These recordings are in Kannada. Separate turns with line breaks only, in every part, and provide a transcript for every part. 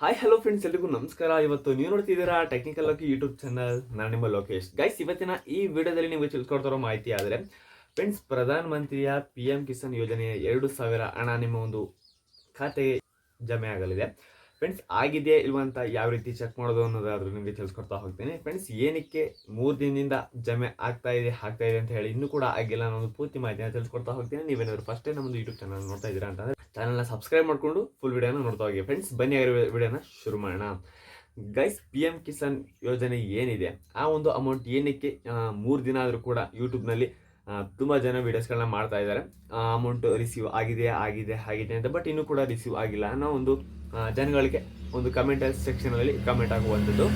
ಹಾಯ್ ಹಲೋ ಫ್ರೆಂಡ್ಸ್ ಎಲ್ರಿಗೂ ನಮಸ್ಕಾರ. ಇವತ್ತು ನೀವು ನೋಡ್ತಿದ್ದೀರಾ ಟೆಕ್ನಿಕಲ್ ಲೋಕಿ ಯೂಟ್ಯೂಬ್ ಚಾನಲ್ ನಾನು ನಿಮ್ಮ ಲೋಕೇಶ್. ಗೈಸ್ ಇವತ್ತಿನ ಈ ವಿಡಿಯೋದಲ್ಲಿ ನೀವು ತಿಳ್ಕೊಡ್ತಿರೋ ಮಾಹಿತಿ ಆದರೆ ಫ್ರೆಂಡ್ಸ್ ಪ್ರಧಾನ ಮಂತ್ರಿಯ ಪಿ ಎಂ ಕಿಸಾನ್ ಯೋಜನೆಯ ಎರಡು ಸಾವಿರ ಹಣ ನಿಮ್ಮ ಒಂದು ಖಾತೆಗೆ ಜಮೆ ಆಗಲಿದೆ. ಫ್ರೆಂಡ್ಸ್ ಆಗಿದೆಯಾ ಇಲ್ವಂತ ಯಾವ ರೀತಿ ಚೆಕ್ ಮಾಡೋದು ಅನ್ನೋದಾದ್ರೂ ನಿಮಗೆ ತಿಳಿಸ್ಕೊಡ್ತಾ ಹೋಗ್ತೀನಿ. ಫ್ರೆಂಡ್ಸ್ ಏನಕ್ಕೆ ಮೂರು ದಿನದಿಂದ ಜಮೆ ಆಗ್ತಾ ಇದೆ ಆಗ್ತಾ ಇದೆ ಅಂತ ಹೇಳಿ ಇನ್ನೂ ಕೂಡ ಆಗಿಲ್ಲ ಅನ್ನೋದು ಪೂರ್ತಿ ಮಾಹಿತಿನ ತಿಳಿಸ್ಕೊಡ್ತಾ ಹೋಗ್ತೀನಿ. ನೀವೇನಾದ್ರು ಫಸ್ಟ್ ನಮ್ಮದು ಯೂಟ್ಯೂಬ್ ಚಾನಲ್ ನೋಡ್ತಾ ಇದ್ದೀರಾ ಅಂತಂದ್ರೆ ಚಾನಲ್ನ ಸಬ್ಸ್ಕ್ರೈಬ್ ಮಾಡಿಕೊಂಡು ಫುಲ್ ವಿಡಿಯೋನ ನೋಡ್ತಾ ಹೋಗಿ. ಫ್ರೆಂಡ್ಸ್ ಬನ್ನಿ ವಿಡಿಯೋನ ಶುರು ಮಾಡೋಣ. ಗೈಸ್ ಪಿ ಎಂ ಕಿಸಾನ್ ಯೋಜನೆ ಏನಿದೆ? ಆ ಒಂದು ಅಮೌಂಟ್ ಏನಕ್ಕೆ ಮೂರು ದಿನ ಆದರೂ ಕೂಡ ಯೂಟ್ಯೂಬ್ನಲ್ಲಿ ತುಂಬ ಜನ ವೀಡಿಯೋಸ್ಗಳನ್ನ ಮಾಡ್ತಾ ಇದ್ದಾರೆ. ಅಮೌಂಟ್ ರಿಸೀವ್ ಆಗಿದೆ ಆಗಿದೆ ಆಗಿದೆ ಅಂತ ಬಟ್ ಇನ್ನೂ ಕೂಡ ರಿಸೀವ್ ಆಗಿಲ್ಲ ಅನ್ನೋ ಒಂದು ಜನಗಳಿಗೆ ಒಂದು ಕಮೆಂಟ್ ಸೆಕ್ಷನಲ್ಲಿ ಕಮೆಂಟ್ ಆಗುವಂಥದ್ದು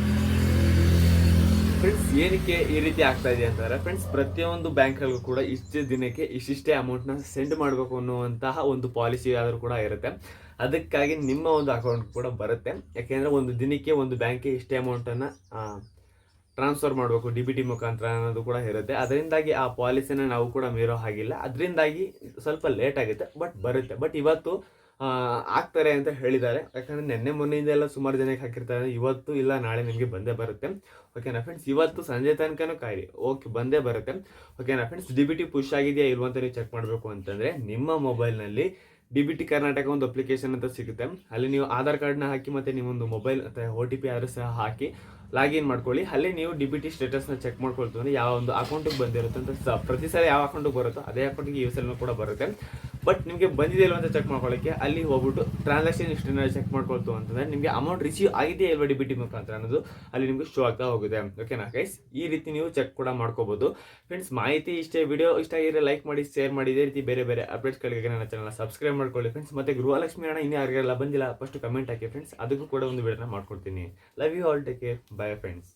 ಫ್ರೆಂಡ್ಸ್ ಏನಕ್ಕೆ ಈ ರೀತಿ ಆಗ್ತಾ ಇದೆ ಅಂತಂದ್ರೆ ಫ್ರೆಂಡ್ಸ್ ಪ್ರತಿಯೊಂದು ಬ್ಯಾಂಕಲ್ಲೂ ಕೂಡ ಇಷ್ಟೇ ದಿನಕ್ಕೆ ಇಷ್ಟಿಷ್ಟೇ ಅಮೌಂಟ್ನ ಸೆಂಡ್ ಮಾಡಬೇಕು ಅನ್ನುವಂತಹ ಒಂದು ಪಾಲಿಸಿ ಆದರೂ ಕೂಡ ಇರುತ್ತೆ. ಅದಕ್ಕಾಗಿ ನಿಮ್ಮ ಒಂದು ಅಕೌಂಟ್ ಕೂಡ ಬರುತ್ತೆ. ಯಾಕೆಂದರೆ ಒಂದು ದಿನಕ್ಕೆ ಒಂದು ಬ್ಯಾಂಕ್ಗೆ ಇಷ್ಟೇ ಅಮೌಂಟನ್ನು ಟ್ರಾನ್ಸ್ಫರ್ ಮಾಡಬೇಕು ಡಿ ಬಿ ಟಿ ಮುಖಾಂತರ ಅನ್ನೋದು ಕೂಡ ಇರುತ್ತೆ. ಅದರಿಂದಾಗಿ ಆ ಪಾಲಿಸಿನ ನಾವು ಕೂಡ ಮೀರೋ ಹಾಗಿಲ್ಲ. ಅದರಿಂದಾಗಿ ಸ್ವಲ್ಪ ಲೇಟ್ ಆಗುತ್ತೆ ಬಟ್ ಬರುತ್ತೆ. ಬಟ್ ಇವತ್ತು ಆಗ್ತಾರೆ ಅಂತ ಹೇಳಿದ್ದಾರೆ. ಯಾಕಂದ್ರೆ ನಿನ್ನೆ ಮೊನ್ನೆಯಿಂದ ಎಲ್ಲ ಸುಮಾರು ಜನಕ್ಕೆ ಹಾಕಿರ್ತಾರೆ. ಇವತ್ತು ಇಲ್ಲ, ನಾಳೆ ನಿಮಗೆ ಬಂದೇ ಬರುತ್ತೆ. ಓಕೆನಾ ಫ್ರೆಂಡ್ಸ್ ಇವತ್ತು ಸಂಜೆ ತನಕನೂ ಕಾಯಿರಿ. ಓಕೆ ಬಂದೇ ಬರುತ್ತೆ. ಓಕೆನಾ friends D B T push ಆಗಿದೆಯಾ ಇಲ್ವಂತ ನೀವು ಚೆಕ್ ಮಾಡಬೇಕು ಅಂತಂದರೆ ನಿಮ್ಮ ಮೊಬೈಲ್ನಲ್ಲಿ ಡಿ ಬಿ ಟಿ ಕರ್ನಾಟಕ ಒಂದು ಅಪ್ಲಿಕೇಶನ್ ಅಂತ ಸಿಗುತ್ತೆ. ಅಲ್ಲಿ ನೀವು ಆಧಾರ್ ಕಾರ್ಡ್ನ ಹಾಕಿ ಮತ್ತು ನಿಮ್ಮೊಂದು ಮೊಬೈಲ್ ಅಥವಾ ಓ ಟಿ ಪಿ ಆದರೂ ಸಹ ಹಾಕಿ ಲಾಗಿನ್ ಮಾಡ್ಕೊಳ್ಳಿ. ಅಲ್ಲಿ ನೀವು ಡಿ ಬಿ ಟಿ ಸ್ಟೇಟಸ್ನ ಚೆಕ್ ಮಾಡ್ಕೊಳ್ತೀವಿ ಯಾವ ಒಂದು ಅಕೌಂಟಿಗೆ ಬಂದಿರುತ್ತೆ ಅಂತ ಪ್ರತಿ ಸಲ ಯಾವ ಅಕೌಂಟಿಗೆ ಬರುತ್ತೋ ಅದೇ ಅಕೌಂಟಿಗೆ ಯೂಸ್ ಎಲ್ಲ ಕೂಡ ಬರುತ್ತೆ. ಬಟ್ ನಿಮಗೆ ಬಂದಿದೆ ಇಲ್ವಾ ಅಂತ ಚೆಕ್ ಮಾಡ್ಕೊಳ್ಳೋಕ್ಕೆ ಅಲ್ಲಿ ಹೋಗ್ಬಿಟ್ಟು ಟ್ರಾನ್ಸಾಕ್ಷನ್ ಹಿಸ್ಟ್ರಿನ ಚೆಕ್ ಮಾಡ್ಕೊಳ್ತು ಅಂತಂದರೆ ನಿಮಗೆ ಅಮೌಂಟ್ ರಿಸೀವ್ ಆಗಿದೆ ಇಲ್ವಾ ಡಿ ಬಿ ಟಿ ಮುಖಾಂತರ ಅನ್ನೋದು ಅಲ್ಲಿ ನಿಮಗೆ ಶೋ ಆಗ್ತಾ ಹೋಗುತ್ತೆ. ಓಕೆನಾ ಗೈಸ್ ಈ ರೀತಿ ನೀವು ಚೆಕ್ ಕೂಡ ಮಾಡ್ಕೋಬೋದು. ಫ್ರೆಂಡ್ಸ್ ಮಾಹಿತಿ ಇಷ್ಟೇ ವಿಡಿಯೋ ಇಷ್ಟ ಆಗಿದ್ರೆ ಲೈಕ್ ಮಾಡಿ ಶೇರ್ ಮಾಡಿ. ಇದೇ ರೀತಿ ಬೇರೆ ಬೇರೆ ಅಪ್ಡೇಟ್ಸ್ಗಳಿಗೆ ನನ್ನ ಚಾನಲ್ ಸಬ್ಸ್ಕ್ರೈಬ್ ಮಾಡ್ಕೊಳ್ಳಿ. ಫ್ರೆಂಡ್ಸ್ ಮತ್ತೆ ಗೃಹಲಕ್ಷ್ಮಿ ಅಣ್ಣ ಇನ್ನೂ ಯಾರಿಗೆಲ್ಲ ಬಂದಿಲ್ಲ ಫಸ್ಟ್ ಕಮೆಂಟ್ ಹಾಕಿ. ಫ್ರೆಂಡ್ಸ್ ಅದಕ್ಕೂ ಕೂಡ ಒಂದು ವಿಡಿಯೋನ ಮಾಡ್ಕೊಡ್ತೀನಿ. Love you all take care bye friends